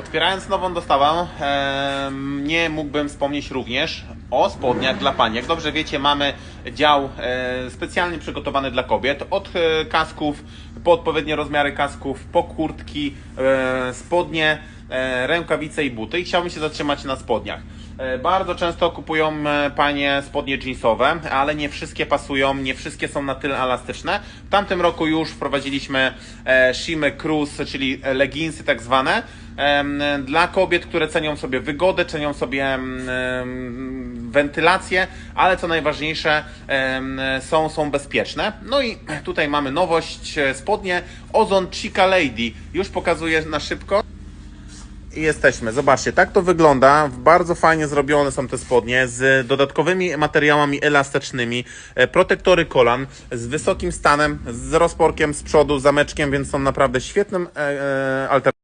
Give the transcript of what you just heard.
Otwierając nową dostawę, nie mógłbym wspomnieć również o spodniach dla pań. Jak dobrze wiecie, mamy dział e, specjalnie przygotowany dla kobiet. Od e, kasków, po odpowiednie rozmiary kasków, po kurtki, e, spodnie, rękawice i buty. I chciałbym się zatrzymać na spodniach. E, Bardzo często kupują e, panie spodnie jeansowe, ale nie wszystkie pasują, nie wszystkie są na tyle elastyczne. W tamtym roku już wprowadziliśmy e, Shimy Cruise, czyli e, leginsy tak zwane, dla kobiet, które cenią sobie wygodę, cenią sobie wentylację, ale co najważniejsze są, są bezpieczne. No i tutaj mamy nowość, e, spodnie Ozon Chica Lady. Już pokazuję na szybko. I jesteśmy. Zobaczcie, tak to wygląda. Bardzo fajnie zrobione są te spodnie z dodatkowymi materiałami elastycznymi, e, protektory kolan, z wysokim stanem, z rozporkiem z przodu, zameczkiem, więc są naprawdę świetnym e, e, alternatywą.